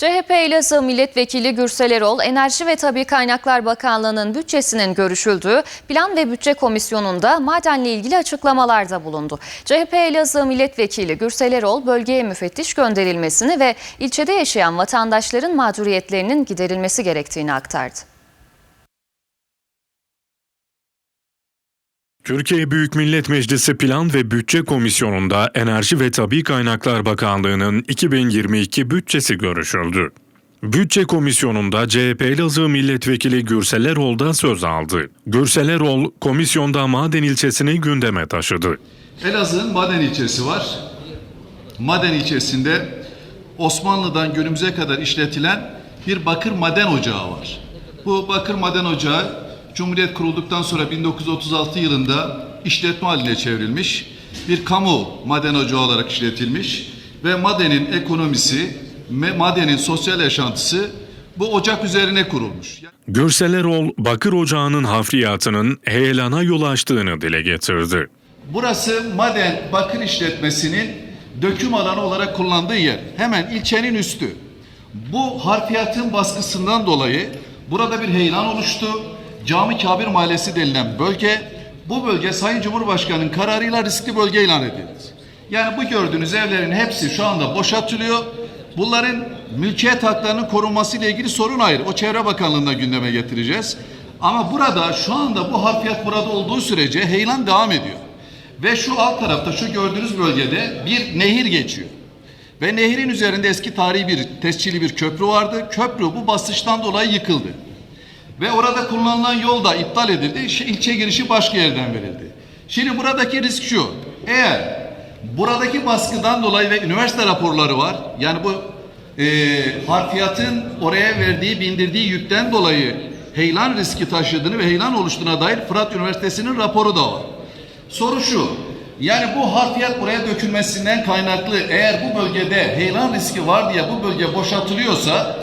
CHP Elazığ Milletvekili Gürsel Erol, Enerji ve Tabi Kaynaklar Bakanlığı'nın bütçesinin görüşüldüğü Plan ve Bütçe Komisyonu'nda madenle ilgili açıklamalarda bulundu. CHP Elazığ Milletvekili Gürsel Erol, bölgeye müfettiş gönderilmesini ve ilçede yaşayan vatandaşların mağduriyetlerinin giderilmesi gerektiğini aktardı. Türkiye Büyük Millet Meclisi Plan ve Bütçe Komisyonu'nda Enerji ve Tabi Kaynaklar Bakanlığı'nın 2022 bütçesi görüşüldü. Bütçe Komisyonu'nda CHP Elazığ Milletvekili Gürsel Erol da söz aldı. Gürsel Erol, komisyonda Maden ilçesini gündeme taşıdı. Elazığ'ın Maden ilçesi var. Maden ilçesinde Osmanlı'dan günümüze kadar işletilen bir bakır maden ocağı var. Bu bakır maden ocağı Cumhuriyet kurulduktan sonra 1936 yılında işletme haline çevrilmiş. Bir kamu maden ocağı olarak işletilmiş ve madenin ekonomisi, madenin sosyal yaşantısı bu ocak üzerine kurulmuş. Gürsel Erol, Bakır Ocağı'nın hafriyatının heyelana yol açtığını dile getirdi. Burası maden bakır işletmesinin döküm alanı olarak kullandığı yer. Hemen ilçenin üstü. Bu harfiyatın baskısından dolayı burada bir heyelan oluştu. Cami Kabir Mahallesi denilen bölge, bu bölge Sayın Cumhurbaşkanı'nın kararıyla riskli bölge ilan edildi. Yani bu gördüğünüz evlerin hepsi şu anda boşaltılıyor. Bunların mülkiyet haklarının korunması ile ilgili sorun ayrı. O Çevre Bakanlığı'nda gündeme getireceğiz. Ama burada şu anda bu harfiyat burada olduğu sürece heyelan devam ediyor. Ve şu alt tarafta şu gördüğünüz bölgede bir nehir geçiyor. Ve nehrin üzerinde eski tarihi bir tescilli bir köprü vardı. Köprü bu basınçtan dolayı yıkıldı. Ve orada kullanılan yol da iptal edildi. İlçe girişi başka yerden verildi. Şimdi buradaki risk şu. Eğer buradaki baskıdan dolayı ve üniversite raporları var. Yani bu e, harfiyatın oraya verdiği, bindirdiği yükten dolayı heyelan riski taşıdığını ve heyelan oluştuğuna dair Fırat Üniversitesi'nin raporu da var. Soru şu. Yani bu harfiyat buraya dökülmesinden kaynaklı eğer bu bölgede heyelan riski var diye bu bölge boşaltılıyorsa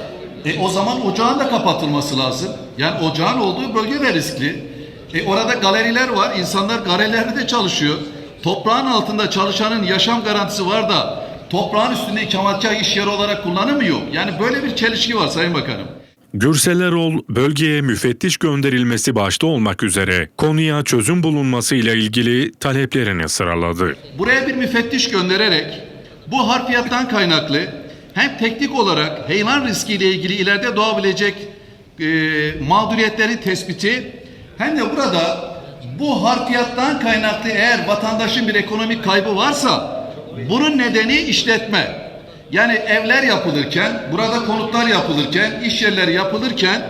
e, o zaman ocağın da kapatılması lazım. Yani ocağın olduğu bölge de riskli. E, orada galeriler var. İnsanlar galerilerde çalışıyor. Toprağın altında çalışanın yaşam garantisi var da toprağın üstünde ikametgah iş yeri olarak kullanamıyor. Yani böyle bir çelişki var Sayın Bakanım. Gürsel Erol, bölgeye müfettiş gönderilmesi başta olmak üzere konuya çözüm bulunması ile ilgili taleplerini sıraladı. Buraya bir müfettiş göndererek bu harfiyattan kaynaklı hem teknik olarak heyelan riskiyle ilgili ileride doğabilecek e, mağduriyetlerin tespiti hem de burada bu harfiyattan kaynaklı eğer vatandaşın bir ekonomik kaybı varsa bunun nedeni işletme. Yani evler yapılırken, burada konutlar yapılırken, iş yerleri yapılırken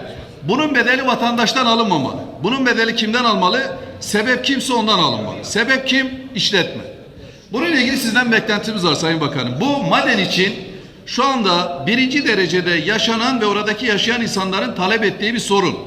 bunun bedeli vatandaştan alınmamalı. Bunun bedeli kimden almalı? Sebep kimse ondan alınmalı. Sebep kim? İşletme. Bununla ilgili sizden beklentimiz var Sayın Bakanım. Bu maden için şu anda birinci derecede yaşanan ve oradaki yaşayan insanların talep ettiği bir sorun.